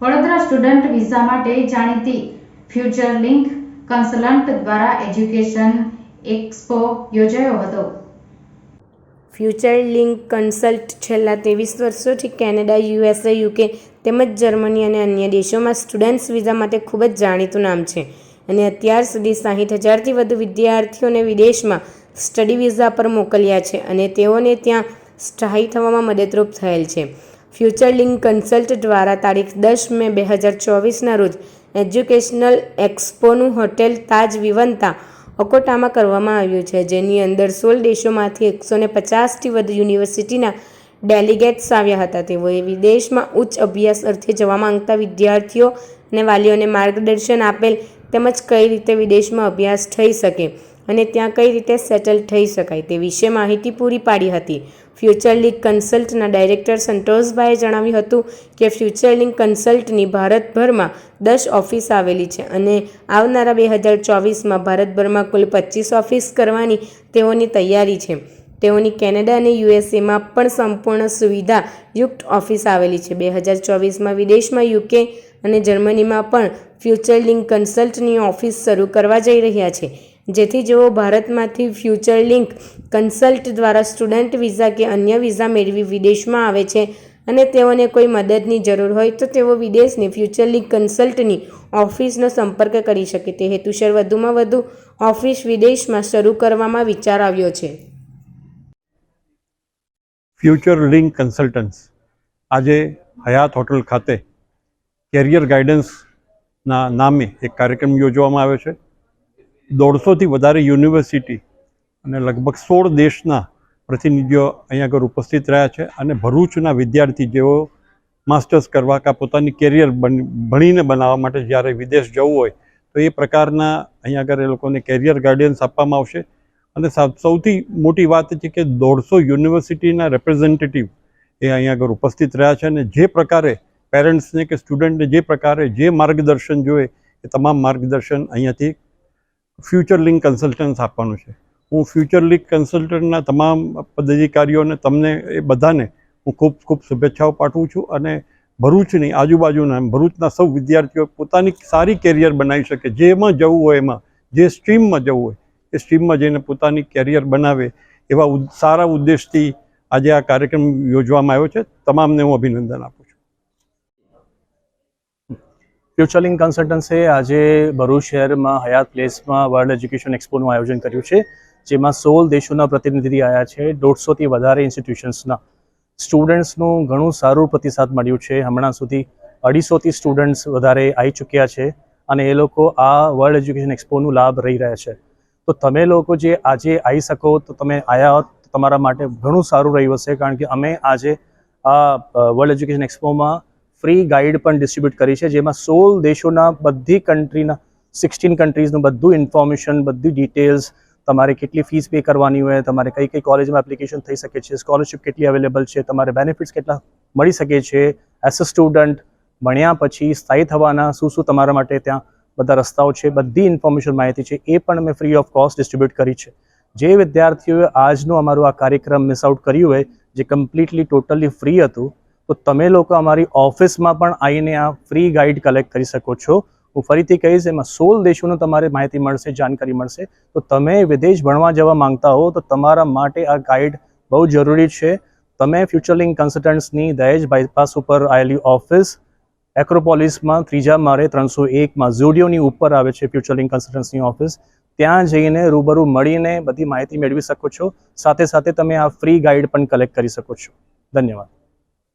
Vadodara student visa માટે જાણીતી future link consultant દ્વારા એજ્યુકેશન એક્સપો યોજાયો હતો. ફ્યુચર લિંક કન્સલ્ટ છેલ્લા ત્રેવીસ વર્ષોથી કેનેડા, યુએસએ, યુકે તેમજ જર્મની અને અન્ય દેશોમાં સ્ટુડન્ટ્સ વિઝા માટે ખૂબ જ જાણીતું નામ છે. અને અત્યાર સુધી સાહીઠ હજારથી વધુ વિદ્યાર્થીઓને વિદેશમાં સ્ટડી વિઝા પર મોકલ્યા છે અને તેઓને ત્યાં સ્થાયી થવામાં મદદરૂપ થયેલ છે. ફ્યુચર લિંક કન્સલ્ટ દ્વારા તારીખ દસ મે બે હજાર ચોવીસના રોજ એજ્યુકેશનલ એક્સપોનું હોટેલ તાજ વિવંતા અકોટામાં કરવામાં આવ્યું છે, જેની અંદર સોળ દેશોમાંથી એકસો ને પચાસથી વધુ યુનિવર્સિટીના ડેલિગેટ્સ આવ્યા હતા. તેઓએ વિદેશમાં ઉચ્ચ અભ્યાસ અર્થે જવા માંગતા વિદ્યાર્થીઓ અને વાલીઓને માર્ગદર્શન આપેલ તેમજ કઈ રીતે વિદેશમાં અભ્યાસ થઈ શકે અને ત્યાં કઈ રીતે સેટલ થઈ શકાય તે વિશે માહિતી પૂરી પાડી હતી. ફ્યુચર લિંક કન્સલ્ટના ડાયરેક્ટર સંતોષભાઈએ જણાવ્યું હતું કે ફ્યુચર લિંક કન્સલ્ટની ભારતભરમાં દસ ઓફિસ આવેલી છે અને આવનારા બે હજાર ચોવીસમાં ભારતભરમાં કુલ પચીસ ઓફિસ કરવાની તેઓની તૈયારી છે. તેઓની કેનેડા અને યુએસએમાં પણ સંપૂર્ણ સુવિધા યુક્ત ઓફિસ આવેલી છે. બે હજાર ચોવીસમાં વિદેશમાં યુકે અને જર્મનીમાં પણ ફ્યુચર લિંક કન્સલ્ટની ઓફિસ શરૂ કરવા જઈ રહ્યા છે. જેથી જેઓ ભારતમાંથી ફ્યુચર લિંક કન્સલ્ટ દ્વારા સ્ટુડન્ટ વિઝા કે અન્ય વિઝા મેળવી વિદેશમાં આવે છે અને તેઓને કોઈ મદદની જરૂર હોય તો તેઓ વિદેશની ફ્યુચર લિંક કન્સલ્ટની ઓફિસનો સંપર્ક કરી શકે. તે હેતુસર વધુમાં વધુ ઓફિસ વિદેશમાં શરૂ કરવામાં વિચાર આવ્યો છે. ફ્યુચર લિંક કન્સલ્ટન્ટ્સ આજે હયાત હોટલ ખાતે કેરિયર ગાઈડન્સના નામે એક કાર્યક્રમ યોજવામાં આવ્યો છે. દોઢસોથી વધારે યુનિવર્સિટી અને લગભગ સોળ દેશના પ્રતિનિધિઓ અહીંયા આગળ ઉપસ્થિત રહ્યા છે અને ભરૂચના વિદ્યાર્થી જેઓ માસ્ટર્સ કરવા કાં પોતાની કેરિયર ભણીને બનાવવા માટે જ્યારે વિદેશ જવું હોય, તો એ પ્રકારના અહીંયા આગળ એ લોકોને કેરિયર ગાઈડન્સ આપવામાં આવશે. અને સૌથી મોટી વાત છે કે દોઢસો યુનિવર્સિટીના રેપ્રેઝેન્ટેટિવ એ અહીંયા આગળ ઉપસ્થિત રહ્યા છે અને જે પ્રકારે પેરેન્ટ્સને કે સ્ટુડન્ટને જે પ્રકારે જે માર્ગદર્શન જોઈએ, એ તમામ માર્ગદર્શન અહીંયાથી ફ્યુચર લિંક કન્સલ્ટન્સ આપવાનું છે. હું ફ્યુચર લિંક કન્સલ્ટન્ટના તમામ પદાધિકારીઓને, તમને એ બધાને હું ખૂબ ખૂબ શુભેચ્છાઓ પાઠવું છું અને ભરૂચની આજુબાજુના, ભરૂચના સૌ વિદ્યાર્થીઓ પોતાની સારી કેરિયર બનાવી શકે. જેમાં જવું હોય એમાં, જે સ્ટ્રીમમાં જવું હોય, એ સ્ટ્રીમમાં જઈને પોતાની કેરિયર બનાવે એવા સારા ઉદ્દેશથી આજે આ કાર્યક્રમ યોજવામાં આવ્યો છે. તમામને હું અભિનંદન આપું છું. ફ્યુચરલિંક કન્સલ્ટન્સે આજે ભરૂચ શહેરમાં હયાત પ્લેસમાં વર્લ્ડ એજ્યુકેશન એક્સપોનું આયોજન કર્યું છે, જેમાં સોળ દેશોના પ્રતિનિધિ આવ્યા છે, દોઢસોથી વધારે ઇન્સ્ટિટ્યુશન્સના સ્ટુડન્ટ્સનું ઘણું સારું પ્રતિસાદ મળ્યું છે. હમણાં સુધી અઢીસોથી સ્ટુડન્ટ્સ વધારે આવી ચૂક્યા છે અને એ લોકો આ વર્લ્ડ એજ્યુકેશન એક્સપોનું લાભ રહી રહ્યા છે. તો તમે લોકો જે આજે આવી શકો, તો તમે આવ્યા તમારા માટે ઘણું સારું રહ્યું હશે, કારણ કે અમે આજે આ વર્લ્ડ એજ્યુકેશન એક્સપોમાં ફ્રી ગાઈડ પણ ડિસ્ટ્રીબ્યુટ કરી છે, જેમાં સોળ દેશોના બધી કન્ટ્રીના સિક્સટીન કન્ટ્રીઝનું બધું ઇન્ફોર્મેશન બધી ડિટેલ્સ તમારે કેટલી ફીસ પે કરવાની હોય, તમારે કઈ કઈ કોલેજમાં એપ્લિકેશન થઈ શકે છે સ્કોલરશિપ કેટલી અવેલેબલ છે, તમારે બેનિફિટ્સ કેટલા મળી શકે છે એઝ અ સ્ટુડન્ટ ભણ્યા પછી સ્થાયી થવાના, શું શું તમારા માટે ત્યાં બધા રસ્તાઓ છે, બધી ઇન્ફોર્મેશન માહિતી છે, એ પણ અમે ફ્રી ઓફ કોસ્ટ ડિસ્ટ્રીબ્યુટ કરી છે. જે વિદ્યાર્થીઓએ આજનું અમારું આ કાર્યક્રમ મિસ આઉટ કર્યું હોય, જે કમ્પ્લીટલી ટોટલી ફ્રી હતું તો તમે લોકો અમારી ઓફિસમાં પણ આવીને આ ફ્રી ગાઈડ કલેક્ટ કરી શકો છો. હું ફરીથી કહીશ, એમાં સોળ દેશોનું તમારે માહિતી મળશે, જાણકારી મળશે. તો તમે વિદેશ ભણવા જવા માંગતા હો, તો તમારા માટે આ ગાઈડ બહુ જરૂરી છે. તમે ફ્યુચરલિંગ કન્સલ્ટન્ટ્સની દહેજ બાયપાસ ઉપર આવેલી ઓફિસ એક્રોપોલિસમાં ત્રીજા મારે ત્રણસો એકમાં ઝુડિયોની ઉપર આવે છે ફ્યુચરલિંગ કન્સલ્ટન્ટ્સની ઓફિસ ત્યાં જઈને રૂબરૂ મળીને બધી માહિતી મેળવી શકો છો. સાથે સાથે તમે આ ફ્રી ગાઈડ પણ કલેક્ટ કરી શકો છો. ધન્યવાદ.